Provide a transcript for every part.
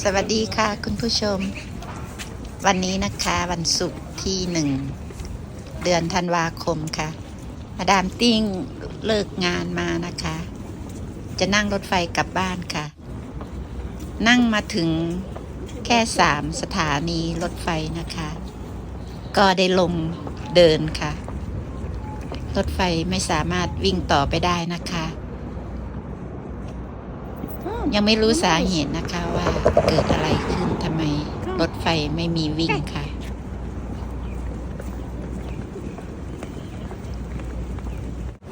สวัสดีค่ะคุณผู้ชม วันนี้นะคะวันศุกร์ที่หนึ่ง เดือนธันวาคมค่ะ มาดามติ้งเลิกงานมานะคะ จะนั่งรถไฟกลับบ้านค่ะ นั่งมาถึงแค่สามสถานีรถไฟนะคะ ก็ได้ลงเดินค่ะ รถไฟไม่สามารถวิ่งต่อไปได้นะคะ ยังไม่รู้สาเหตุนะคะว่าเกิดอะไรขึ้นทำไมรถไฟไม่มีวิ่งค่ะ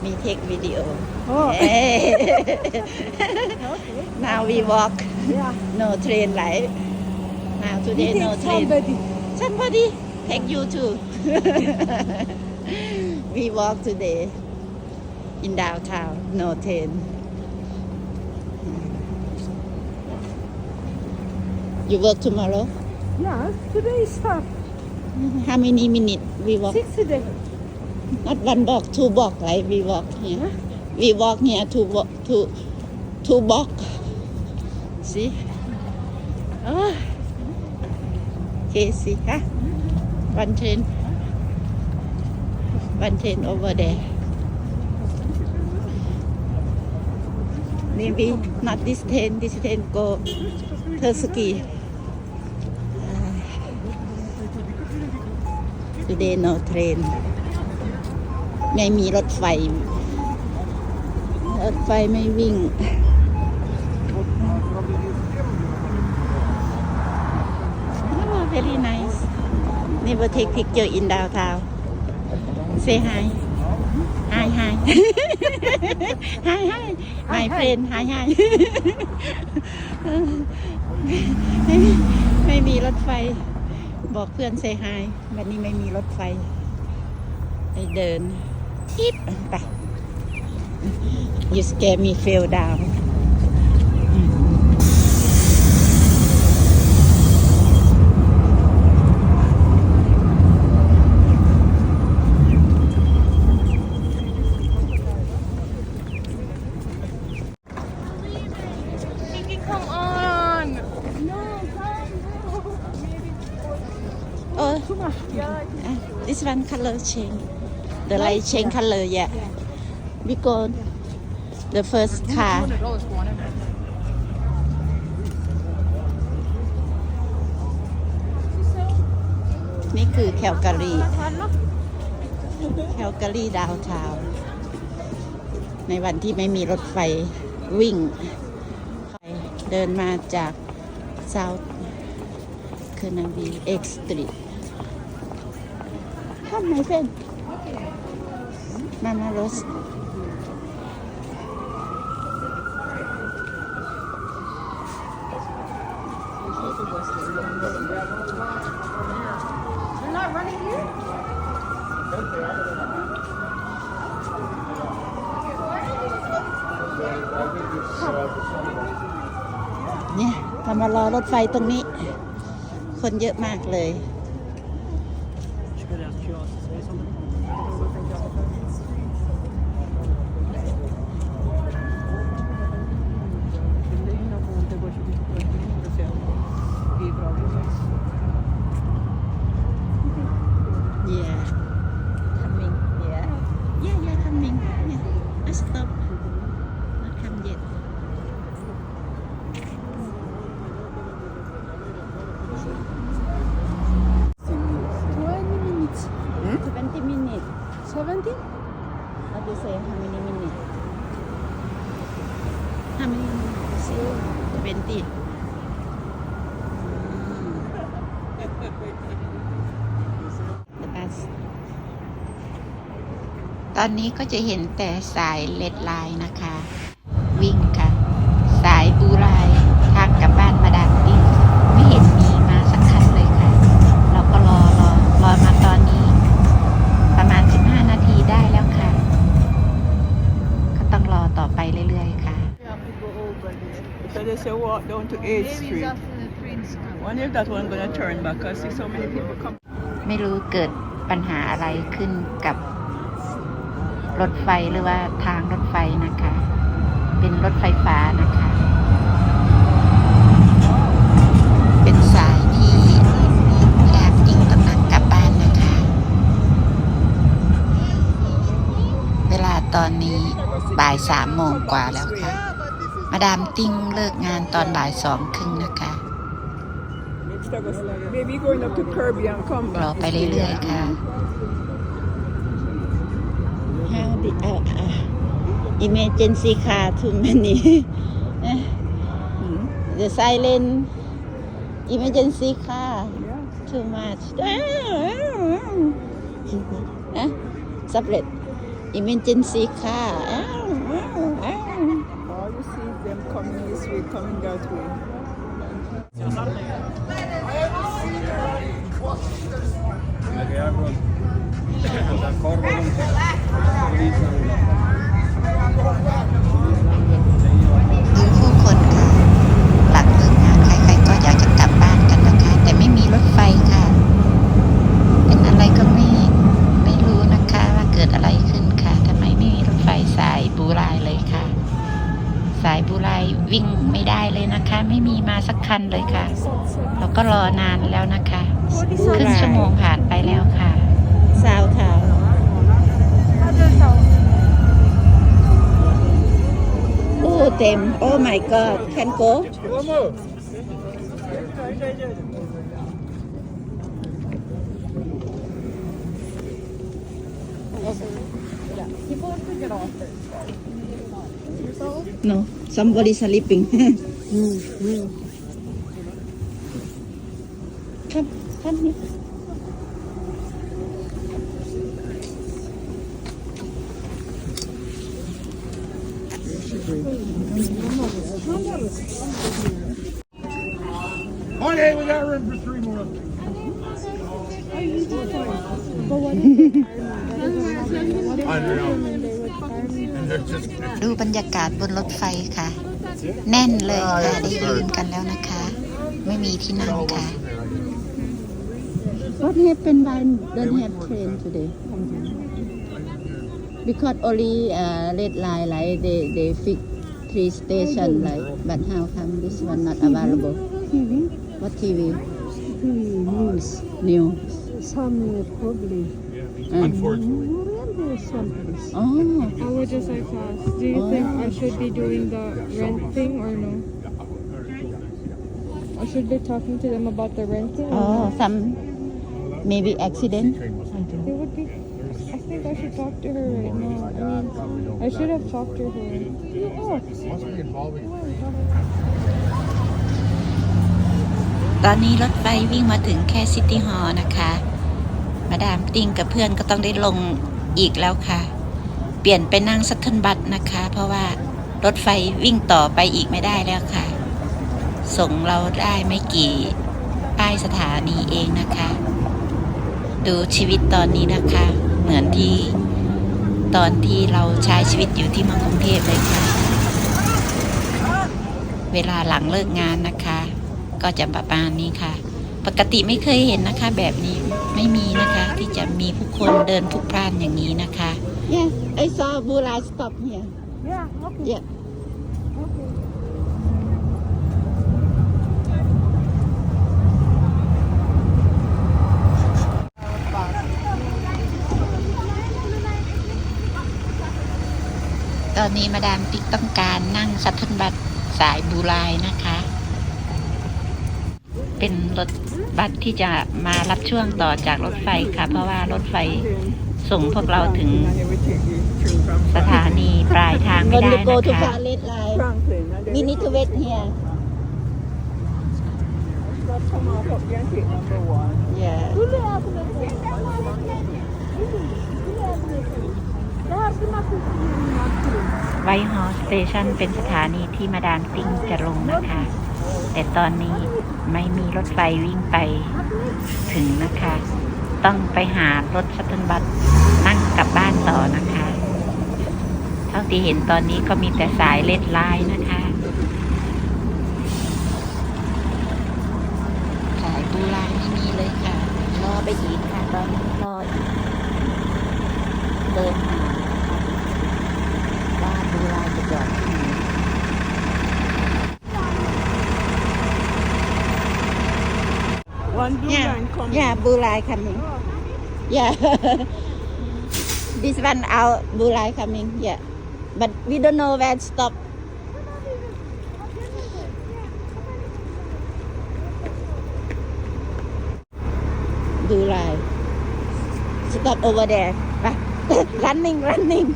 มีเทควิดีโอ Oh, เอ้ย now we walk yeah. no train ไหล now today You no take train somebody. somebody take you too we walk today in downtown no train you work tomorrow Yeah, today is start. how many minutes we walk Six today. not one block two block like we walk here we walk here two block two two block see oh okay see huh one train one train over there maybe not this train this train go Terski today no train ไม่มีรถไฟ รถไฟไม่วิ่ง Oh, very nice. Never take picture in downtown. Say hi. Hi, hi. hi, hi. My friend. Hi, hi. ไม่มีรถไฟ บอกเพื่อนเซฮาย วันนี้ไม่มีรถไฟไปเดินทิปไป You scare me fell down this one color change. The light change color, yeah. We go the first car. นี่คือแคลการีแคลการีดาวทาวในวันที่ไม่มีรถไฟวิ่ง เดินมาจากเซาท์คือนาวีเอ็กสตรีท ข้ามไหนเป็นมามารส You're not running here? เนี่ยทำมารอรถไฟตรงนี้ คนเยอะมากเลย 70? What do you say? How many minutes? How many minutes? 20. The bus. ตอนนี้ก็จะเห็นแต่สายเลดไลน์นะคะ วิ่งค่ะ สายบูรายทางกลับบ้านมาดันดิ้งไม่เห็นมีมาสักคันเลยค่ะ เราก็รอรอรอมาตอน ต้องรอต่อไปเรื่อยๆค่ะ We have to go over there. So they say walk down to 8th Maybe Street. it's after the trains come. Wonder if that one gonna turn back cause see so many people come. ไม่รู้เกิดปัญหาอะไรขึ้นกับรถไฟหรือว่าทางรถไฟนะคะ เป็นรถไฟฟ้านะคะ บ่ายสามโมงกว่าแล้วค่ะ มาดามติ้งเลิกงานตอนบ่ายสองครึ่งนะคะ Maybe going up to Kirby and come รอ back. ไปเรื่อยๆค่ะ How did uh, uh, emergency car too many the silent emergency car too much นะ separate emergency car All you see them coming this way, coming that way. D'accordo con te. ดูผู้คนค่ะ หลังเลิกงานใครๆก็อยากจะกลับบ้านกันนะคะ แต่ไม่มีรถไฟค่ะ เป็นอะไรก็ไม่ไม่รู้นะคะว่าเกิดอะไรขึ้นค่ะทำไมไม่มีรถไฟสายบูรายเลยค่ะ สายบูรายวิ่งไม่ได้เลยนะคะ ไม่มีมาสักคัน เลยค่ะเราก็รอนานแล้วนะคะ ครึ่งชั่วโมงผ่านไปแล้วค่ะสาวเทาโอ้เต็ม โอ้ my god can go No, somebody sleeping. ค่นี้โอเค we got room for three more. ดูบรรยากาศบนรถไฟค่ะ แน่นเลยค่ะ ได้ยืนกันแล้วนะคะ ไม่มีที่นั่งค่ะ What happened why don't have train today because only uh, red line like they they fix three station like but how come this one not available TV. what TV TV News. new Some uh, probably. uh, unfortunately. Remember some oh I would just like to ask, do you think I should be doing the rent thing or no? I should be talking to them about the renting or oh some maybe accident It would be, I think I should talk to her right now. I mean, I should have talked to her. Must be involving. ตอนนี้รถไฟวิ่งมาถึงแค่ซิตี้ฮอลล์นะคะ มาดามติงกับเพื่อนก็ต้องได้ลงอีกแล้วค่ะ เปลี่ยนไปนั่งสัตเทิลบัสนะคะ เพราะว่ารถไฟวิ่งต่อไปอีกไม่ได้แล้วค่ะ ส่งเราได้ไม่กี่ป้ายสถานีเองนะคะ ดูชีวิตตอนนี้นะคะ เหมือนที่ตอนที่เราใช้ชีวิตอยู่ที่เมืองกรุงเทพเลยค่ะ เวลาหลังเลิกงานนะคะ ก็จะประมาณนี้ค่ะ ปกติไม่เคยเห็นนะคะ แบบนี้ไม่มีนะคะ ที่จะมีผู้คนเดินพลุกพล่านอย่างนี้นะคะ Yeah I saw Bulai stop here Yeah, okay. Yeah ตอนนี้มาดามติ๊กต้องการนั่งสัตเทิลบัสสายบูรายนะคะ เป็นรถบัสที่จะมารับช่วงต่อจากรถไฟค่ะ เพราะว่ารถไฟส่งพวกเราถึง And then we take the train from สถานีปลายทางไม่ได้นะคะ Franklin. And then We need to wait here just come off up there and take number one. Yeah ไวฮอสเตชันเป็นสถานีที่มาดามติ้งจะลงนะคะ แต่ตอนนี้ไม่มีรถไฟวิ่งไปถึงนะคะ ต้องไปหารถชัตเทิลบัสนั่งกลับบ้านต่อนะคะ เท่าที่เห็นตอนนี้ก็มีแต่สายเลดไลน์นะคะสายบูรายไม่มีเลยค่ะ รอไปอีกค่ะ ตอนนี้รออีกเดิน ว่าบูรายจะจอดที่ไหน One blue Yeah, line coming. yeah, Bulai coming. Yeah. this one out, Bulai coming. Yeah. but we don't know where to stop do right stop over there ไป running running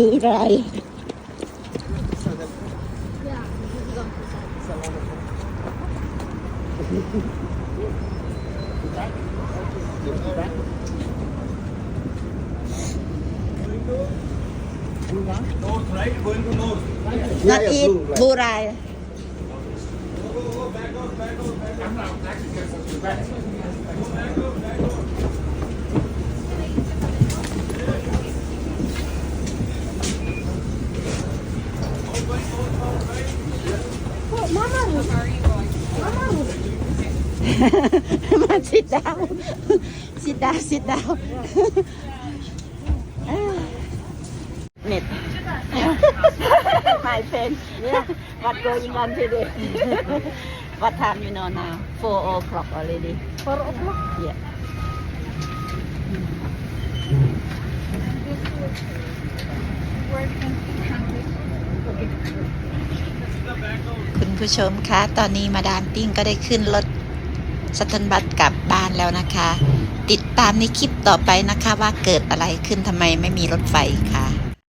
ดูไร not eat บูไร มาสิดาวสิดาวสิดาวเน็ต My friend yeah what going on today what time you know now four o'clock already four o'clock yeah คุณผู้ชมคะ ตอนนี้มาดามติ้งก็ได้ขึ้นรถ สตันบัสกลับบ้านแล้วนะคะ ติดตามในคลิปต่อไปนะคะว่าเกิดอะไรขึ้นทำไมไม่มีรถไฟค่ะ